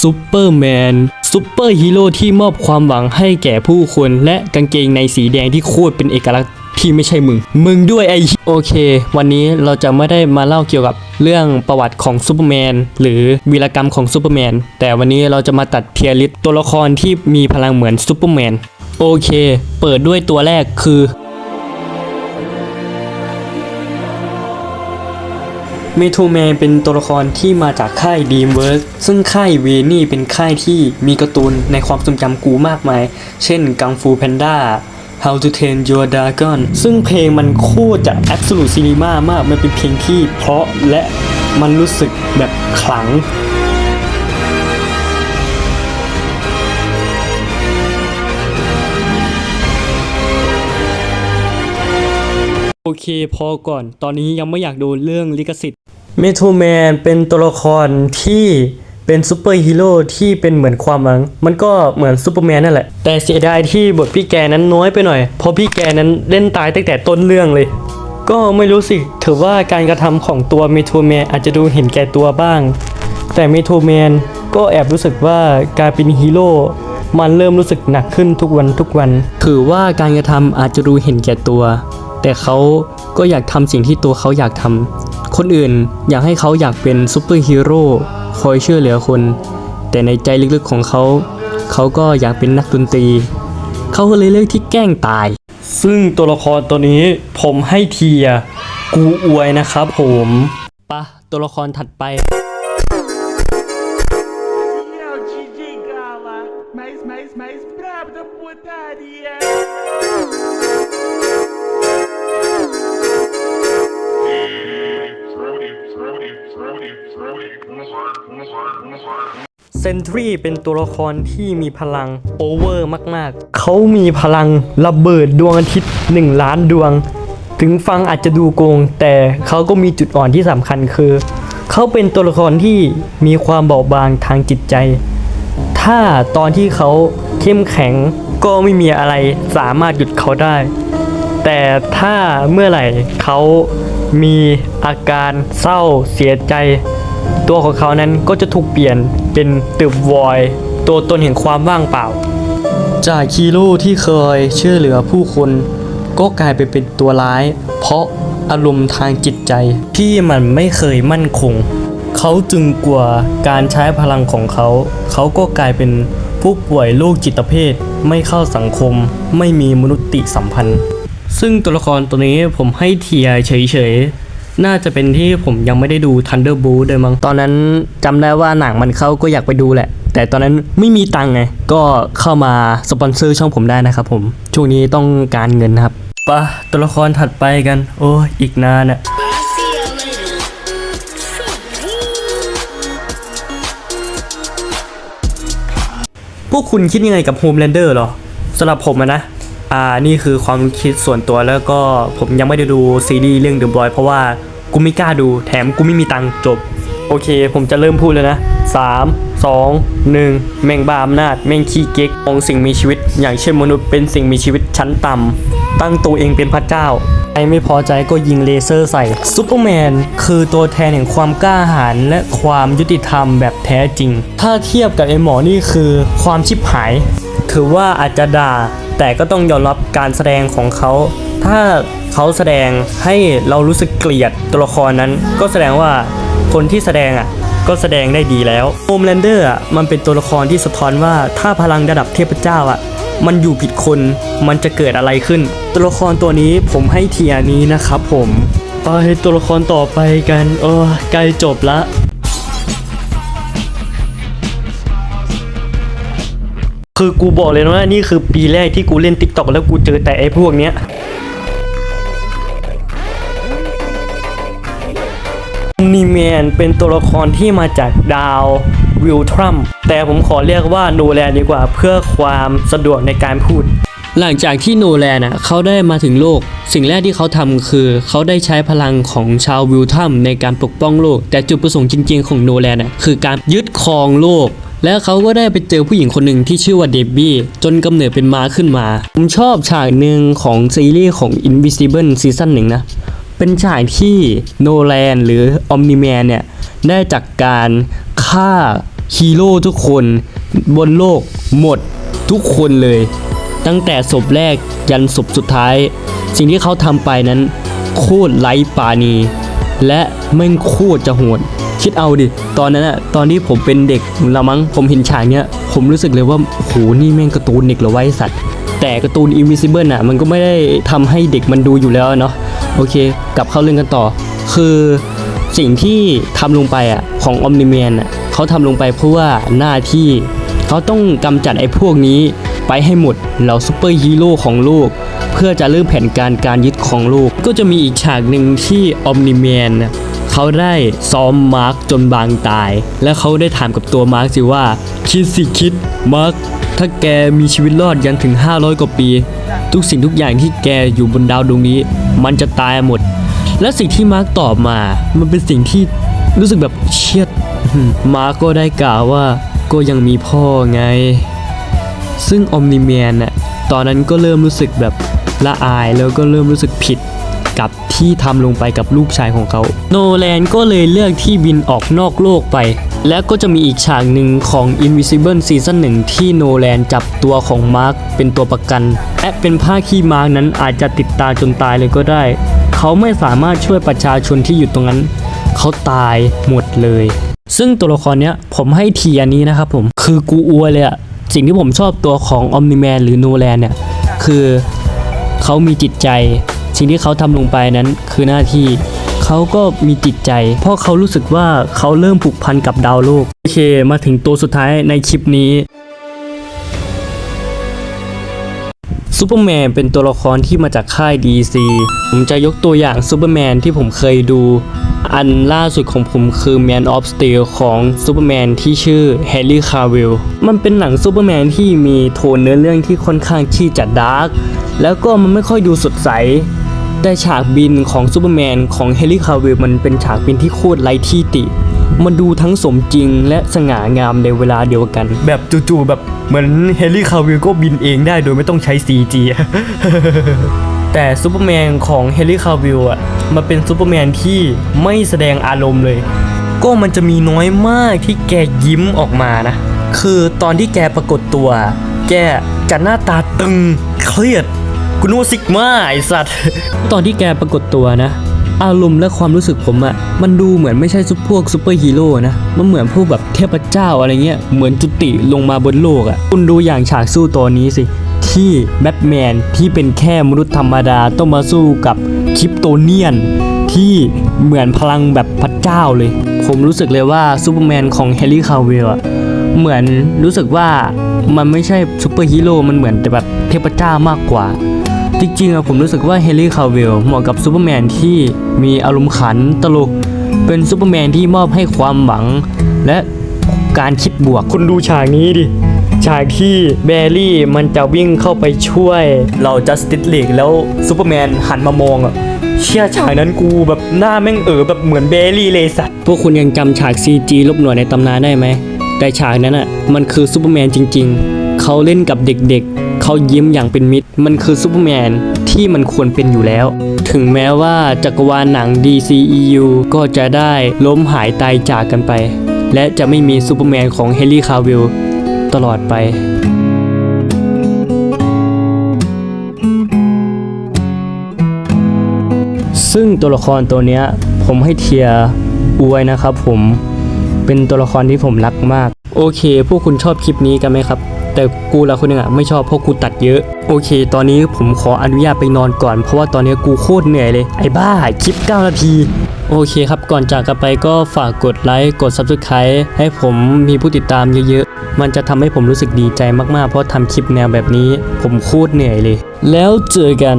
ซูเปอร์แมนซูเปอร์ฮีโร่ที่มอบความหวังให้แก่ผู้คนและกางเกงในสีแดงที่โคตรเป็นเอกลักษณ์ที่ไม่ใช่มึง มึงด้วยไอโอเค วันนี้เราจะไม่ได้มาเล่าเกี่ยวกับเรื่องประวัติของซูเปอร์แมนหรือวีรกรรมของซูเปอร์แมนแต่วันนี้เราจะมาตัดเทียร์ลิสต์ตัวละครที่มีพลังเหมือนซูเปอร์แมนโอเค เปิดด้วยตัวแรกคือ เมโทแมนเป็นตัวละครที่มาจากค่ายดีมเวิร์สซึ่งค่ายเวนี่เป็นค่ายที่มีการ์ตูนในความทรงจำกูมากมาย เช่นกังฟูแพนด้า How to Train Your Dragon ซึ่งเพลงมันโคตรจะ Absolute Cinema มาก มันเป็นเพลงที่เพราะและมันรู้สึกแบบขลัง โอเคพอก่อน ตอนนี้ยังไม่อยากดูเรื่องลิขสิทธิ์เมโทรแมนเป็นตัวละครที่เป็นซูเปอร์ฮีโร่ที่เป็นเหมือนความหวัง มันก็เหมือนซูเปอร์แมนนั่นแหละ แต่เสียดายที่บทพี่แกนั้นน้อยไปหน่อย เพราะพี่แกนั้นเล่นตายตั้งแต่ต้นเรื่องเลย ก็ไม่รู้สิถือว่าการกระทำของตัวเมโทรแมนอาจจะดูเห็นแก่ตัวบ้าง แต่เมโทรแมนก็แอบรู้สึกว่าการเป็นฮีโร่มันเริ่มรู้สึกหนักขึ้นทุกวันทุกวัน ถือว่าการกระทำอาจจะดูเห็นแก่ตัว แต่เขาก็อยากทำสิ่งที่ตัวเขาอยากทำคนอื่นอยากให้เขาอยากเป็นซูเปอร์ฮีโร่คอยช่วยเหลือคน แต่ในใจลึกๆของเขา เขาก็อยากเป็นนักดนตรี เขาก็เลยเลือกที่แกล้งตาย ซึ่งตัวละครตัวนี้ผมให้เทียกูอวยนะครับผมปะตัวละครถัดไป É o DJ Gala, mais, mais, mais brabo da putaria. เซนทรีเป็นตัวละครที่มีพลังโอเวอร์มากๆ เขามีพลังระเบิดดวงอาทิตย์ 1 ล้านดวง ถึงฟังอาจจะดูโกง แต่เขาก็มีจุดอ่อนที่สำคัญคือ เขาเป็นตัวละครที่มีความเบาบางทางจิตใจ ถ้าตอนที่เขาเข้มแข็งก็ไม่มีอะไรสามารถหยุดเขาได้ แต่ถ้าเมื่อไหร่เขามีอาการเศร้าเสียใจ ตัวของเขานั้นก็จะถูกเปลี่ยน เป็นตึบวอยตัวตนแห่งความว่างเปล่า จากฮีโร่ที่เคยช่วยเหลือผู้คน ก็กลายไปเป็นตัวร้าย เพราะอารมณ์ทางจิตใจที่มันไม่เคยมั่นคง เขาจึงกลัวการใช้พลังของเขา เขาก็กลายเป็นผู้ป่วยโรคจิตเภทไม่เข้าสังคม ไม่มีมนุษยสัมพันธ์ ซึ่งตัวละครตัวนี้ผมให้เทียร์เฉยๆ น่าจะเป็นที่ผมยังไม่ได้ดู Thunderbolt ด้วยมั้งตอนนั้นจำได้ว่าหนังมันเข้าก็อยากไปดูแหละ แต่ตอนนั้นไม่มีตังค์ไง ก็เข้ามาสปอนเซอร์ช่องผมได้นะครับผม ช่วงนี้ต้องการเงินนะครับปะตัวละครถัดไปกัน โอ้ยอีกนานอะพวกคุณคิดยังไงกับโฮมแลนเดอร์หรอสำหรับผมอะนะ อ่านี่คือความคิดส่วนตัวแล้วก็ผมยังไม่ได้ดูซีรีส์เรื่อง The Boy เพราะว่ากูไม่กล้าดูแถมกูไม่มีตังค์จบ โอเค ผมจะเริ่มพูดแล้วนะ 3 2 1 แม่งบ้าอำนาจแม่งขี้เก๊กมองสิ่งมีชีวิต อย่างเช่นมนุษย์เป็นสิ่งมีชีวิตชั้นต่ำตั้งตัวเองเป็นพระเจ้าใครไม่พอใจก็ยิงเลเซอร์ใส่ซูเปอร์แมนคือตัวแทนแห่งความกล้าหาญและความยุติธรรมแบบแท้จริง ถ้าเทียบกับไอ้หมอนี่คือความชิบหาย ถือว่าอาจจะด่า แต่ก็ต้องยอมรับการแสดงของเขา ถ้าเขาแสดงให้เรารู้สึกเกลียดตัวละครนั้น ก็แสดงว่าคนที่แสดงอะก็แสดงได้ดีแล้วโฮมแลนเดอร์อะมันเป็นตัวละครที่สะท้อนว่าถ้าพลังระดับเทพเจ้าอะมันอยู่ผิดคนมันจะเกิดอะไรขึ้น ตัวละครตัวนี้ผมให้เทียนี้นะครับผมไปตัวละครต่อไปกันเออใกล้จบละ คือกูบอกเลยนะว่านี่คือปีแรกที่กูเล่น t ิ k t o k แล้วกูเจอแต่ไอ้พวกเนี้ย นีแมนเป็นตัวละครที่มาจากดาววิลทรัมแต่ผมขอเรียกว่าโนแลนดีกว่าเพื่อความสะดวกในการพูด หลังจากที่โนแลนอะเขาได้มาถึงโลก สิ่งแรกที่เขาทำคือ เขาได้ใช้พลังของชาววิลทัมในการปกป้องโลก แต่จุดประสงค์จริงๆของโนแลนอะคือการยึดครองโลก แล้วเขาก็ได้ไปเจอผู้หญิงคนหนึ่งที่ชื่อว่าเดบบี้จนกำเนิดเป็นม้าขึ้นมา ผมชอบฉากหนึ่งของซีรีส์ของ Invisible ซีซั่นหนึ่งนะ เป็นฉากที่โนแลนหรือออมนิแมนเนี่ย ได้จากการฆ่าฮีโร่ทุกคนบนโลกหมดทุกคนเลย ตั้งแต่ศพแรกยันศพสุดท้าย สิ่งที่เขาทำไปนั้นโคตรไร้ปาณีและแม่โคตรจะโหด คิดเอาดิ ตอนนั้นอะตอนที่ผมเป็นเด็กละมั้ง ผมเห็นฉากเนี้ย ผมรู้สึกเลยว่าโหนี่แม่งการ์ตูนเด็กหรอไอ้สัตว์ แต่การ์ตูน Invisible อะมันก็ไม่ได้ทำให้เด็กมันดูอยู่แล้วเนาะ โอเค กลับเข้าเรื่องกันต่อ คือสิ่งที่ทำลงไปอะของอมนิเมนอะเขาทำลงไปเพราะว่าหน้าที่เขาต้องกำจัดไอ้พวกนี้ไปให้หมดเหล่าซูเปอร์ฮีโร่ของโลกเพื่อจะเริ่มแผนการการยึดของโลก ก็จะมีอีกฉากหนึ่งที่อมนิเมน เขาได้ซ้อมมาร์กจนบางตาย และเขาได้ถามกับตัวมาร์กสิว่า คิดสิคิดมาร์กถ้าแกมีชีวิตรอดยันถึง 500 กว่าปี ทุกสิ่งทุกอย่างที่แกอยู่บนดาวดวงนี้ มันจะตายหมด และสิ่งที่มาร์กตอบมา มันเป็นสิ่งที่รู้สึกแบบเชียด มาร์กก็ได้กล่าวว่าก็ยังมีพ่อไง ซึ่งอมนิเมียนน่ะตอนนั้นก็เริ่มรู้สึกแบบละอายแล้วก็เริ่มรู้สึกผิด กับที่ทำลงไปกับลูกชายของเขา โนแลนก็เลยเลือกที่บินออกนอกโลกไป และก็จะมีอีกฉากหนึ่งของ Invisible Season 1 ที่โนแลนจับตัวของมาร์คเป็นตัวประกัน และเป็นภาคที่มาร์คนั้นอาจจะติดตาจนตายเลยก็ได้ เขาไม่สามารถช่วยประชาชนที่อยู่ตรงนั้น เขาตายหมดเลย ซึ่งตัวละครเนี้ยผมให้ทีอันนี้นะครับผมคือกูอวยเลยอะสิ่งที่ผมชอบตัวของอมนิแมนหรือโนแลนเนี่ยคือเขามีจิตใจ สิ่งที่เขาทำลงไปนั้นคือหน้าที่เขาก็มีจิตใจ เพราะเขารู้สึกว่าเขาเริ่มผูกพันกับดาวโลก โอเค มาถึงตัวสุดท้ายในคลิปนี้ซูเปอร์แมนเป็นตัวละครที่มาจากค่าย DC ผมจะยกตัวอย่างซูเปอร์แมนที่ผมเคยดู อันล่าสุดของผมคือ Man of Steel ของซูเปอร์แมนที่ชื่อ Henry Cavill มันเป็นหนังซูเปอร์แมนที่มีโทนเนื้อเรื่องที่ค่อนข้างที่จะดาร์กแล้วก็มันไม่ค่อยดูสดใส แต่ฉากบินของซูเปอร์แมนของเฮลิคาวิลมันเป็นฉากบินที่โคตรไร้ที่ติ มันดูทั้งสมจริงและสง่างามในเวลาเดียวกัน แบบจู่ๆแบบเหมือนเฮลิคาวิลก็บินเองได้โดยไม่ต้องใช้ CG อะแต่ซูเปอร์แมนของเฮลิคาวิลอะมันเป็นซูเปอร์แมนที่ไม่แสดงอารมณ์เลย ก็มันจะมีน้อยมากที่แกยิ้มออกมานะ คือตอนที่แกปรากฏตัว แกจะหน้าตาตึงเครียด กูนึกว่าซิกมาไอสัตว์ ตอนที่แกปรากฏตัวนะ อารมณ์และความรู้สึกผมอะมันดูเหมือนไม่ใช่ซุปพวกซูเปอร์ฮีโร่นะ มันเหมือนพวกแบบเทพเจ้าอะไรเงี้ย เหมือนจุติลงมาบนโลกอะคุณดูอย่างฉากสู้ตัวนี้สิ ที่แบทแมนที่เป็นแค่มนุษย์ธรรมดาต้องมาสู้กับคริปโตเนียนที่เหมือนพลังแบบพระเจ้าเลย ผมรู้สึกเลยว่าซูเปอร์แมนของเฮลิคาวิลอะเหมือนรู้สึกว่ามันไม่ใช่ซูเปอร์ฮีโร่ มันเหมือนแต่แบบเทพเจ้ามากกว่า จริงๆอะผมรู้สึกว่าเฮนรี่คาวิลเหมาะกับซูเปอร์แมนที่มีอารมณ์ขันตลก เป็นซูเปอร์แมนที่มอบให้ความหวัง และการคิดบวก คุณดูฉากนี้ดิ ฉากที่แบรี่มันจะวิ่งเข้าไปช่วย เราจัสติสลีกแล้วซูเปอร์แมนหันมามองอะเชี่ยฉากนั้นกูแบบหน้าแม่งเออแบบเหมือนเบลลี่เลยสัตว์พวกคุณยังจำฉาก CG ลบหน่วยในตำนานได้ไหม แต่ฉากนั้นอะมันคือซูเปอร์แมนจริงๆ เขาเล่นกับเด็กๆ เขายิ้มอย่างเป็นมิตร มันคือซูเปอร์แมนที่มันควรเป็นอยู่แล้ว ถึงแม้ว่าจักรวาลหนัง DCEU ก็จะได้ล้มหายตายจากกันไป และจะไม่มีซูเปอร์แมนของเฮนรี่คาวิลตลอดไปซึ่งตัวละครตัวนี้ผมให้เทียอวยนะครับผมเป็นตัวละครที่ผมรักมาก โอเค พวกคุณชอบคลิปนี้กันไหมครับ แต่กูละคนนึงอะไม่ชอบเพราะกูตัดเยอะ โอเค ตอนนี้ผมขออนุญาตไปนอนก่อน เพราะว่าตอนนี้กูโคตรเหนื่อยเลย ไอ้บ้า คลิป 9 นาที โอเคครับ ก่อนจากกันไปก็ฝากกดไลค์ กด Subscribe ให้ผมมีผู้ติดตามเยอะๆ มันจะทำให้ผมรู้สึกดีใจมากๆ เพราะทำคลิปแนวแบบนี้ ผมโคตรเหนื่อยเลย แล้วเจอกัน